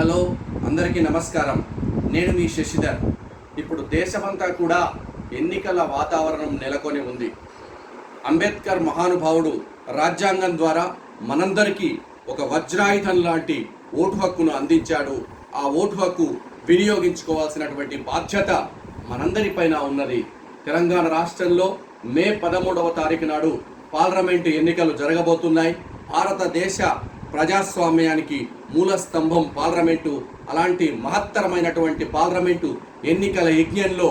Hello అందరికీ నమస్కారం. నేను మీ శశిధర్. ఇప్పుడు దేశమంతా కూడా ఎన్నికల వాతావరణం నెలకొని ఉంది. అంబేద్కర్ మహానుభావుడు రాజ్యాంగం ద్వారా మనందరికీ ఒక వజ్రాయుధం లాంటి ఓటు హక్కును అందించాడు. ఆ ఓటు హక్కు వినియోగించుకోవాల్సినటువంటి బాధ్యత మనందరిపైన ఉన్నది. తెలంగాణ రాష్ట్రంలో మే పదమూడవ తారీఖు నాడు పార్లమెంటు ఎన్నికలు జరగబోతున్నాయి. భారతదేశ ప్రజాస్వామ్యానికి మూల స్తంభం పార్లమెంటు అలాంటి మహత్తరమైనటువంటి పార్లమెంటు ఎన్నికల యజ్ఞంలో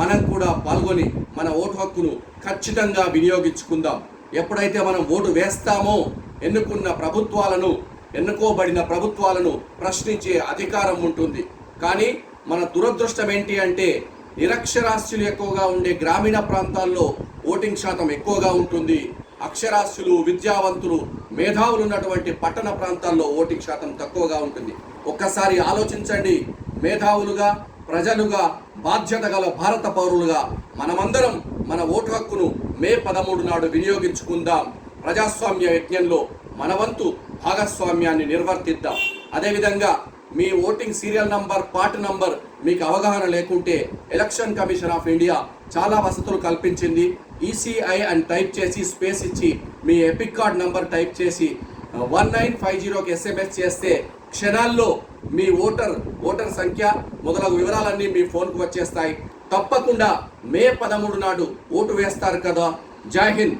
మనం కూడా పాల్గొని మన ఓటు హక్కును ఖచ్చితంగా వినియోగించుకుందాం. ఎప్పుడైతే మనం ఓటు వేస్తామో ఎన్నుకున్న ప్రభుత్వాలను ఎన్నుకోబడిన ప్రభుత్వాలను ప్రశ్నించే అధికారం ఉంటుంది. కానీ మన దురదృష్టం ఏంటి అంటే నిరక్షరాస్యులు ఎక్కువగా ఉండే గ్రామీణ ప్రాంతాల్లో ఓటింగ్ శాతం ఎక్కువగా ఉంటుంది. అక్షరాస్యులు విద్యావంతులు మేధావులు ఉన్నటువంటి పట్టణ ప్రాంతాల్లో ఓటింగ్ శాతం తక్కువగా ఉంటుంది. ఒక్కసారి ఆలోచించండి. మేధావులుగా ప్రజలుగా బాధ్యత గల భారత పౌరులుగా మనమందరం మన ఓటు హక్కును మే పదమూడు నాడు వినియోగించుకుందాం. ప్రజాస్వామ్య యజ్ఞంలో మన వంతు భాగస్వామ్యాన్ని నిర్వర్తిద్దాం. అదేవిధంగా మీ voting serial number part number మీకు అవగాహన లేకుంటే ఎలక్షన్ కమిషన్ ఆఫ్ ఇండియా చాలా వసతులు కల్పించింది. ఈసీఐ అని టైప్ చేసి స్పేస్ ఇచ్చి మీ ఎపిక్ కార్డ్ నంబర్ టైప్ చేసి వన్ నైన్ ఫైవ్ జీరోకి ఎస్ఎంఎస్ చేస్తే క్షణాల్లో మీ ఓటర్ ఓటర్ సంఖ్య మొదలగు వివరాలన్నీ మీ ఫోన్కు వచ్చేస్తాయి. తప్పకుండా మే పదమూడు నాడు ఓటు వేస్తారు కదా. జై హింద్.